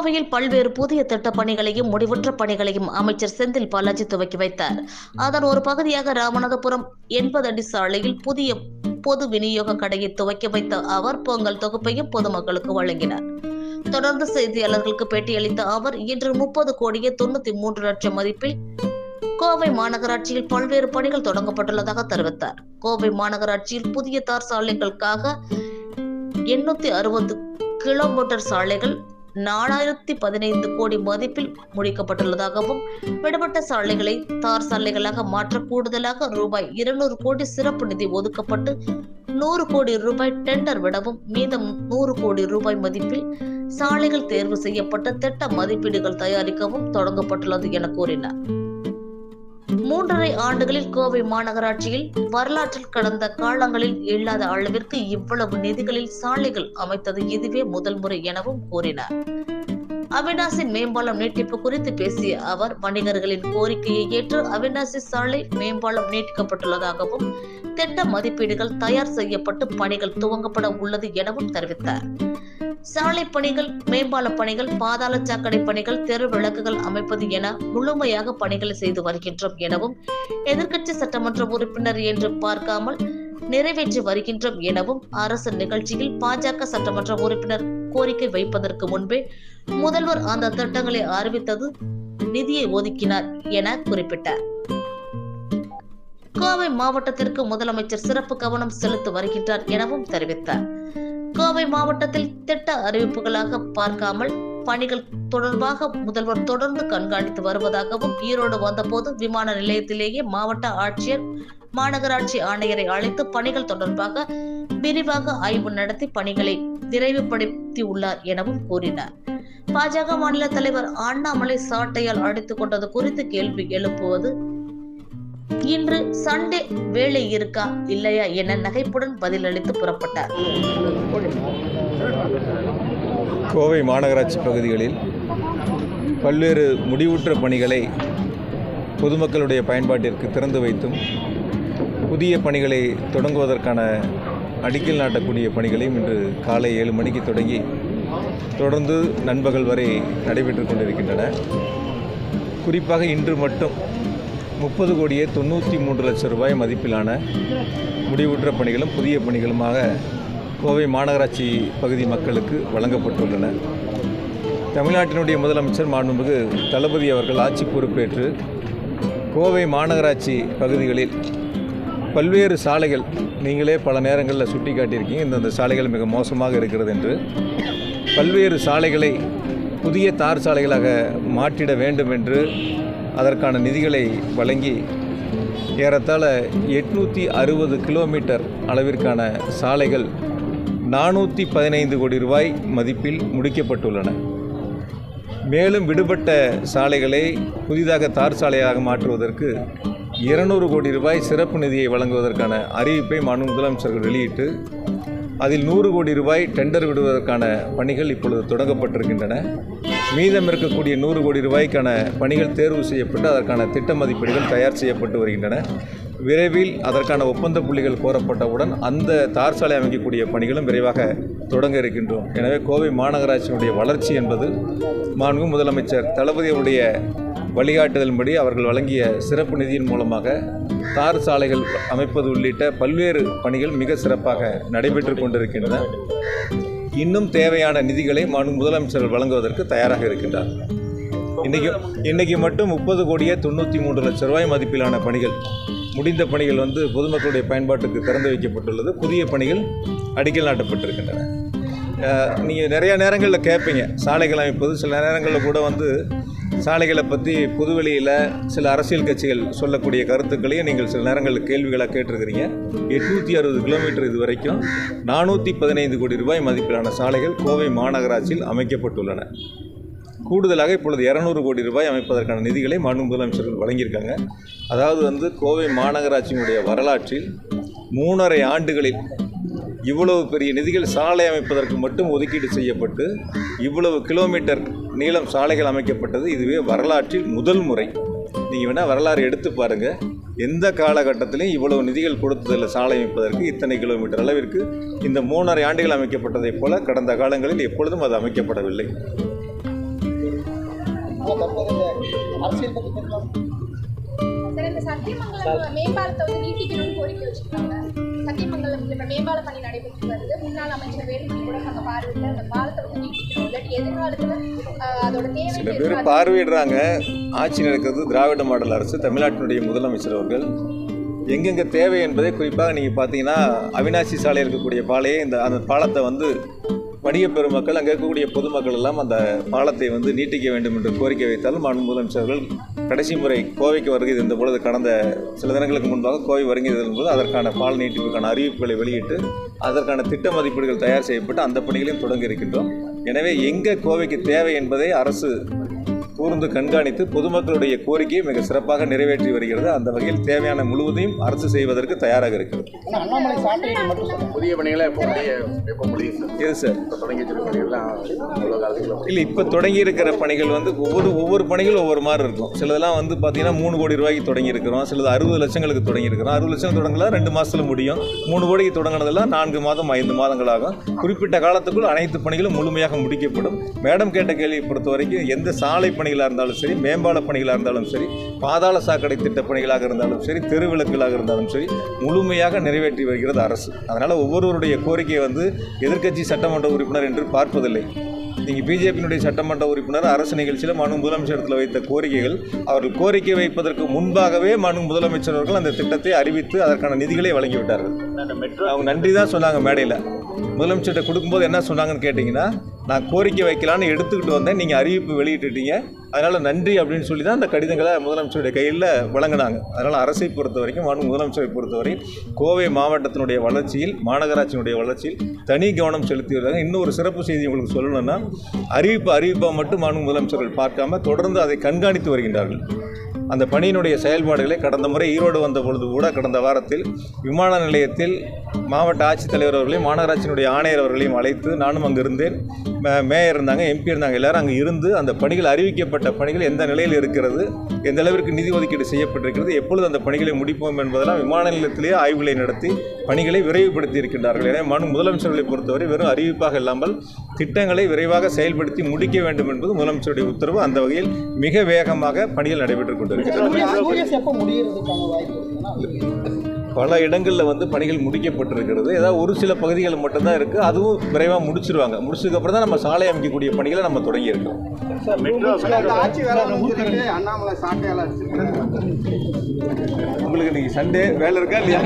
கோவையில் பல்வேறு புதிய திட்டப் பணிகளையும் முடிவுற்ற பணிகளையும் அமைச்சர் செந்தில் பாலாஜி துவக்கி வைத்தார். அதன் ஒரு பகுதியாக ராமநாதபுரம் எண்பது அடி சாலையில் புதிய பொது விநியோக கடையை துவக்கி வைத்த அவர் பொங்கல் தொகுப்பையும் பொதுமக்களுக்கு வழங்கினார். தொடர்ந்து செய்தியாளர்களுக்கு பேட்டியளித்த அவர் இன்று முப்பது கோடியே தொண்ணூத்தி மூன்று லட்சம் மதிப்பில் கோவை மாநகராட்சியில் பல்வேறு பணிகள் தொடங்கப்பட்டுள்ளதாக தெரிவித்தார். கோவை மாநகராட்சியில் புதிய தார் சாலைகளுக்காக எண்ணூத்தி அறுபது கிலோமீட்டர் சாலைகள் நாலாயிரத்தி பதினைந்து கோடி மதிப்பில் முடிக்கப்பட்டுள்ளதாகவும் விடுபட்ட சாலைகளை தார் சாலைகளாக மாற்ற கூடுதலாக ரூபாய் இருநூறு கோடி சிறப்பு நிதி ஒதுக்கப்பட்டு நூறு கோடி ரூபாய் டெண்டர் விடவும் மீதம் நூறு கோடி ரூபாய் மதிப்பில் சாலைகள் தேர்வு செய்யப்பட்ட திட்ட மதிப்பீடுகள் தயாரிக்கவும் தொடங்கப்பட்டுள்ளது என கூறினார். மூன்றரை ஆண்டுகளில் கோவை மாநகராட்சியில் வரலாற்றில் கடந்த காலங்களில் இல்லாத அளவிற்கு இவ்வளவு நிதிகளில் சாலைகள் அமைத்தது இதுவே முதல் முறை எனவும் கூறினார். அவினாசி மேம்பாலம் நீட்டிப்பு குறித்து பேசிய அவர் வணிகர்களின் கோரிக்கையை ஏற்று அவினாசி சாலை மேம்பாலம் நீட்டிக்கப்பட்டுள்ளதாகவும் திட்ட மதிப்பீடுகள் தயார் செய்யப்பட்டு பணிகள் துவங்கப்பட உள்ளது எனவும் தெரிவித்தார். சாலை பணிகள் மேம்பால பணிகள் பாதாள சாக்கடை பணிகள் தெரு விளக்குகள் அமைப்பது என முழுமையாக பணிகளை செய்து வருகின்றோம் எனவும் எதிர்க்கட்சி சட்டமன்ற உறுப்பினர் என்று பார்க்காமல் நிறைவேற்றி வருகின்றோம் எனவும் அரசு நிகழ்ச்சியில் பாஜக சட்டமன்ற உறுப்பினர் கோரிக்கை வைப்பதற்கு முன்பே முதல்வர் அந்த திட்டங்களை அறிவித்தது நிதியை ஒதுக்கினார் என குறிப்பிட்டார். கோவை மாவட்டத்திற்கு முதலமைச்சர் சிறப்பு கவனம் செலுத்தி வருகின்றார் எனவும் தெரிவித்தார். கோவை மாவட்டத்தில் திட்ட அறிவிப்புகளாக பார்க்காமல் பணிகள் தொடர்பாக முதல்வர் தொடர்ந்து கண்காணித்து வருவதாகவும் ஈரோடு வந்தபோது விமான நிலையத்திலேயே மாவட்ட ஆட்சியர் மாநகராட்சி ஆணையரை அழைத்து பணிகள் தொடர்பாக விரிவாக ஆய்வு நடத்தி பணிகளை விரைவுபடுத்தியுள்ளார் எனவும் கூறினார். பாஜக மாநில தலைவர் அண்ணாமலை சாட்டையால் அடித்துக் கொண்டது குறித்து கேள்வி எழுப்புவது இன்று சண்டே வேலை இருக்கா இல்லையா என நகைப்புடன் பதிலளித்து புறப்பட்டார். கோவை மாநகராட்சி பகுதிகளில் பல்வேறு முடிவுற்ற பணிகளை பொதுமக்களுடைய பயன்பாட்டிற்கு திறந்து வைத்தும் புதிய பணிகளை தொடங்குவதற்கான அடிக்கல் நாட்டக்கூடிய பணிகளையும் இன்று காலை ஏழு மணிக்கு தொடங்கி தொடர்ந்து நண்பகல் வரை நடைபெற்று கொண்டிருக்கின்றன. குறிப்பாக இன்று மட்டும் முப்பது கோடியே தொண்ணூற்றி மூன்று லட்சம் ரூபாய் மதிப்பிலான முடிவுற்ற பணிகளும் புதிய பணிகளுமாக கோவை மாநகராட்சி பகுதி மக்களுக்கு வழங்கப்பட்டுள்ளன. தமிழ்நாட்டினுடைய முதலமைச்சர் மாண்புமிகு தளபதி அவர்கள் ஆட்சி பொறுப்பேற்று கோவை மாநகராட்சி பகுதிகளில் பல்வேறு சாலைகள் நீங்களே பல நேரங்களில் சுட்டி காட்டியிருக்கீங்க இந்தந்த சாலைகள் மிக மோசமாக இருக்கிறது என்று பல்வேறு சாலைகளை புதிய தார் சாலைகளாக மாற்றிட வேண்டும் என்று அதற்கான நிதிகளை வழங்கி ஏறத்தாழ எட்நூற்றி அறுபது கிலோமீட்டர் அளவிற்கான சாலைகள் நானூற்றி பதினைந்து கோடி ரூபாய் மதிப்பில் முடிக்கப்பட்டுள்ளன. மேலும் விடுபட்ட சாலைகளை புதிதாக தார் சாலையாக மாற்றுவதற்கு இருநூறு கோடி ரூபாய் சிறப்பு நிதியை வழங்குவதற்கான அறிவிப்பை மாநில முதலமைச்சர்கள் வெளியிட்டு அதில் நூறு கோடி ரூபாய் டெண்டர் விடுவதற்கான பணிகள் இப்பொழுது தொடங்கப்பட்டிருக்கின்றன. மீதம் இருக்கக்கூடிய நூறு கோடி ரூபாய்க்கான பணிகள் தேர்வு செய்யப்பட்டு அதற்கான திட்ட மதிப்பீடுகள் தயார் செய்யப்பட்டு வருகின்றன. விரைவில் அதற்கான ஒப்பந்த புள்ளிகள் கோரப்பட்டவுடன் அந்த தார் சாலை அமைக்கக்கூடிய பணிகளும் விரைவாக தொடங்க இருக்கின்றோம். எனவே கோவை மாநகராட்சியினுடைய வளர்ச்சி என்பது மாண்பு முதலமைச்சர் தளபதியுடைய அவருடைய வழிகாட்டுதலின்படி அவர்கள் வழங்கிய சிறப்பு நிதியின் மூலமாக தார் சாலைகள் அமைப்பது உள்ளிட்ட பல்வேறு பணிகள் மிக சிறப்பாக நடைபெற்று கொண்டிருக்கின்றன. இன்னும் தேவையான நிதிகளை மாநில முதலமைச்சர்கள் வழங்குவதற்கு தயாராக இருக்கின்றார். இன்றைக்கி இன்றைக்கி மட்டும் முப்பது கோடியே தொண்ணூற்றி மூன்று லட்ச ரூபாய் மதிப்பிலான பணிகள் முடிந்த பணிகள் வந்து பொதுமக்களுடைய பயன்பாட்டுக்கு திறந்து வைக்கப்பட்டுள்ளது. புதிய பணிகள் அடிக்கல் நாட்டப்பட்டிருக்கின்றன. நீங்கள் நிறைய நேரங்களில் கேட்பீங்க சாலைகள் அமைப்பது சில நேரங்களில் கூட வந்து சாலைகளை பற்றி புதுவெளியில் சில அரசியல் கட்சிகள் சொல்லக்கூடிய கருத்துக்களையும் நீங்கள் சில நேரங்களில் கேள்விகளாக கேட்டிருக்கிறீங்க. எட்நூற்றி அறுபது கிலோமீட்டர் இது வரைக்கும் நானூற்றி பதினைந்து கோடி ரூபாய் மதிப்பிலான சாலைகள் கோவை மாநகராட்சியில் அமைக்கப்பட்டுள்ளன. கூடுதலாக இப்பொழுது இரநூறு கோடி ரூபாய் அமைப்பதற்கான நிதிகளை மாநில முதலமைச்சர்கள் வழங்கியிருக்காங்க. அதாவது வந்து கோவை மாநகராட்சியினுடைய வரலாற்றில் மூணரை ஆண்டுகளில் இவ்வளவு பெரிய நிதிகள் சாலை அமைப்பதற்கு மட்டும் ஒதுக்கீடு செய்யப்பட்டு இவ்வளவு கிலோமீட்டர் நீளம் சாலைகள் அமைக்கப்பட்டது இதுவே வரலாற்றில் முதல் முறை. நீங்கள் வேணால் வரலாறு எடுத்து பாருங்கள் எந்த காலகட்டத்திலையும் இவ்வளவு நிதிகள் கொடுத்ததில்லை சாலை அமைப்பதற்கு இத்தனை கிலோமீட்டர் அளவிற்கு. இந்த மூணரை ஆண்டுகள் அமைக்கப்பட்டதைப் போல கடந்த காலங்களில் எப்பொழுதும் அது அமைக்கப்படவில்லை. சத்தியமங்கலம் மேம்பாலத்தை வந்து நீட்டிக்கணும்னு கோரிக்கை வச்சுருக்காங்க. சத்தியமங்கலம் இப்போ மேம்பால பணி நடைபெற்று வருது. முன்னாள் அமைச்சர் வேலுமணி கூட அங்கே பார்வையிட்டு அந்த பாலத்தை நீட்டிக்கணும் இல்லாட்டி எதிர்காலத்தில் அதோட தேவை சில பேர் பார்வையிடுறாங்க. ஆட்சி நடக்கிறது திராவிட மாடல் அரசு தமிழ்நாட்டினுடைய முதலமைச்சர் அவர்கள். எங்கெங்கே தேவை என்பதை குறிப்பாக நீங்கள் பார்த்தீங்கன்னா அவினாசி சாலை இருக்கக்கூடிய பாலையே இந்த அந்த பாலத்தை வந்து வணிக பெருமக்கள் அங்கே இருக்கக்கூடிய பொதுமக்கள் எல்லாம் அந்த பாலத்தை வந்து நீட்டிக்க வேண்டும் என்று கோரிக்கை வைத்தாலும் மாநில முதலமைச்சர்கள் கடைசி முறை கோவைக்கு வருகை இருந்த பொழுது கடந்த சில தினங்களுக்கு முன்பாக கோவை வருகை போது அதற்கான பால நீட்டிப்புக்கான அறிவிப்புகளை வெளியிட்டு அதற்கான திட்ட மதிப்பீடுகள் தயார் செய்யப்பட்டு அந்த பணிகளையும் தொடங்கி இருக்கின்றோம். எனவே எங்கே கோவைக்கு தேவை என்பதை அரசு கூர்ந்து கண்காணித்து பொதுமக்களுடைய கோரிக்கையை மிக சிறப்பாக நிறைவேற்றி வருகிறது. அந்த வகையில் தேவையான முழுவதையும் அரசு செய்வதற்கு தயாராக இருக்கிறது. புதிய பணிகளை எது சார். இல்லை இப்போ தொடங்கி இருக்கிற பணிகள் வந்து ஒவ்வொரு ஒவ்வொரு பணிகள் ஒவ்வொரு மாதிரி இருக்கும். சிலதெல்லாம் வந்து பார்த்தீங்கன்னா மூணு கோடி ரூபாய்க்கு தொடங்கி இருக்கிறோம். சிலது அறுபது லட்சங்களுக்கு தொடங்கி இருக்கிறோம். அறுபது லட்சம் தொடங்கலாம் ரெண்டு மாதத்தில் முடியும். மூணு கோடிக்கு தொடங்கினதெல்லாம் நான்கு மாதம் ஐந்து மாதங்கள் ஆகும். குறிப்பிட்ட காலத்துக்குள் அனைத்து பணிகளும் முழுமையாக முடிக்கப்படும். மேடம் கேட்ட கேள்வியை பொறுத்த வரைக்கும் எந்த சாலை பணிகளாக இருந்தாலும் சரி மேம்பால பணிகளாக இருந்தாலும் சரி பாதாள சாக்கடை திட்ட பணிகளாக இருந்தாலும் சரி தெருவிளக்குகளாக இருந்தாலும் சரி முழுமையாக நிறைவேற்றி வருகிறது அரசு. அதனால் ஒவ்வொருவருடைய கோரிக்கையை வந்து எதிர்க்கட்சி சட்டமன்ற உறுப்பினர் என்று பார்ப்பதில்லை. நீங்கள் பிஜேபியினுடைய சட்டமன்ற உறுப்பினர் அரசு நிகழ்ச்சியில் மனு முதலமைச்சரத்தில் வைத்த கோரிக்கைகள் அவர்கள் கோரிக்கை வைப்பதற்கு முன்பாகவே மனு முதலமைச்சர் அவர்கள் அந்த திட்டத்தை அறிவித்து அதற்கான நிதிகளை வழங்கிவிட்டார்கள். அவங்க நன்றி தான் சொன்னாங்க மேடையில். முதலமைச்சர்கிட்ட கொடுக்கும்போது என்ன சொன்னாங்கன்னு கேட்டிங்கன்னா நான் கோரிக்கை வைக்கலான்னு எடுத்துக்கிட்டு வந்தேன். நீங்கள் அறிவிப்பு வெளியிட்டுட்டீங்க. அதனால் நன்றி அப்படின்னு சொல்லி தான் அந்த கடிதங்களை முதலமைச்சருடைய கையில் வழங்கினாங்க. அதனால் அரசை பொறுத்த வரைக்கும் மாநில முதலமைச்சரை பொறுத்தவரை கோவை மாவட்டத்தினுடைய வளர்ச்சியில் மாநகராட்சியினுடைய வளர்ச்சியில் தனி கவனம் செலுத்தி வருகிறாங்க இன்னும் ஒரு சிறப்பு செய்தி உங்களுக்கு சொல்லணும்னா அறிவிப்பு அறிவிப்பாக மட்டும் மாநில முதலமைச்சர்கள் பார்க்காம தொடர்ந்து அதை கண்காணித்து வருகின்றார்கள். அந்த பணியினுடைய செயல்பாடுகளை கடந்த முறை ஈரோடு வந்த பொழுது கூட கடந்த வாரத்தில் விமான நிலையத்தில் மாவட்ட ஆட்சித்தலைவர் அவர்களையும் மாநகராட்சியினுடைய ஆணையர் அவர்களையும் அழைத்து நானும் அங்கிருந்தேன். மேயர் இருந்தாங்க எம்பி இருந்தாங்க எல்லாரும் அங்கே இருந்து அந்த பணிகள் அறிவிக்கப்பட்ட பணிகள் எந்த நிலையில் இருக்கிறது எந்த அளவிற்கு நிதி ஒதுக்கீடு செய்யப்பட்டிருக்கிறது எப்பொழுது அந்த பணிகளை முடிப்போம் என்பதெல்லாம் விமான நிலையத்திலேயே ஆய்வுகளை நடத்தி பணிகளை விரைவுபடுத்தி இருக்கின்றார்கள். எனவே மனு முதலமைச்சர்களை பொறுத்தவரை வெறும் அறிவிப்பாக இல்லாமல் திட்டங்களை விரைவாக செயல்படுத்தி முடிக்க வேண்டும் என்பது முதலமைச்சருடைய உத்தரவு. அந்த வகையில் மிக வேகமாக பணிகள் நடைபெற்றுக் கொண்டிருக்கிறது. பல இடங்களில் வந்து பணிகள் முடிக்கப்பட்டிருக்கிறது. ஏதாவது ஒரு சில பகுதிகள் மட்டும்தான் இருக்குது அதுவும் விரைவாக முடிச்சிருவாங்க. முடிச்சதுக்கப்புறம் தான் நம்ம சாலை அமைக்கக்கூடிய பணிகளை நம்ம தொடங்கியிருக்கோம். உங்களுக்கு இன்னைக்கு சண்டே வேலை இருக்கா இல்லையா?